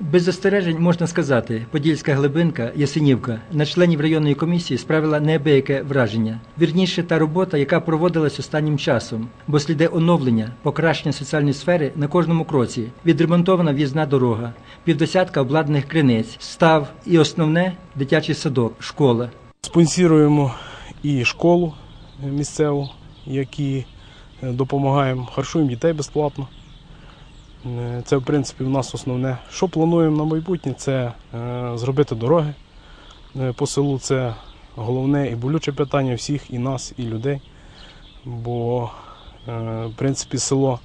Без застережень можна сказати, Подільська глибинка Ясенівка на членів районної комісії справила неабияке враження. Вірніше, та робота, яка проводилась останнім часом, бо сліди оновлення, покращення соціальної сфери на кожному кроці, відремонтована в'їзна дорога, півдесятка обладнаних криниць, став і основне дитячий садок, школа. Спонсіруємо і школу місцеву, які допомагаємо, харчуємо дітей безплатно. Е, Це, в принципі, в нас основне. Що плануємо на майбутнє, це е, зробити дороги е, по селу. Це головне і болюче питання всіх, і нас, і людей. Бо, в принципі, село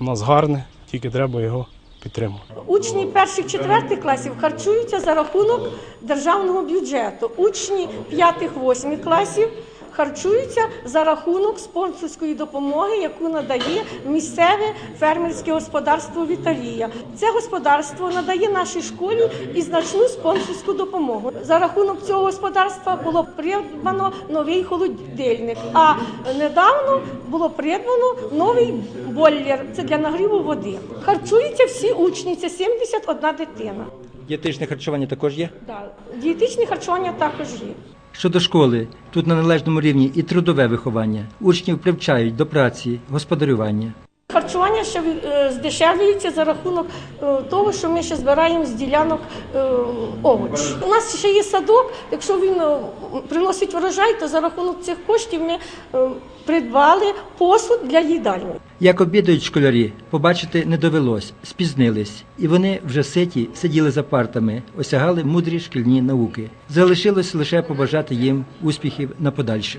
у нас гарне, тільки треба його підтримувати. Учні перших четвертих класів харчуються за рахунок державного бюджету. Учні п'ятих-восьмих класів харчуються за рахунок спонсорської допомоги, яку надає місцеве фермерське господарство Віталія. Це господарство надає нашій школі і значну спонсорську допомогу. За рахунок цього господарства було придбано новий холодильник. А недавно було придбано новий бойлер. Це для нагріву води. Харчуються всі учні. Це 71 дитина. Дієтичне харчування також є. Да. Дієтичне харчування також є. Щодо школи, тут на належному рівні і трудове виховання. Учнів привчають до праці, господарювання. Харчування ще здешевлюється за рахунок е, того, що ми ще збираємо з ділянок е, овочі. У нас ще є садок. Якщо він е, приносить врожай, то за рахунок цих коштів ми придбали посуд для їдальні. Як обідають школярі, побачити не довелось, спізнились, і вони вже ситі сиділи за партами, осягали мудрі шкільні науки. Залишилось лише побажати їм успіхів на подальше.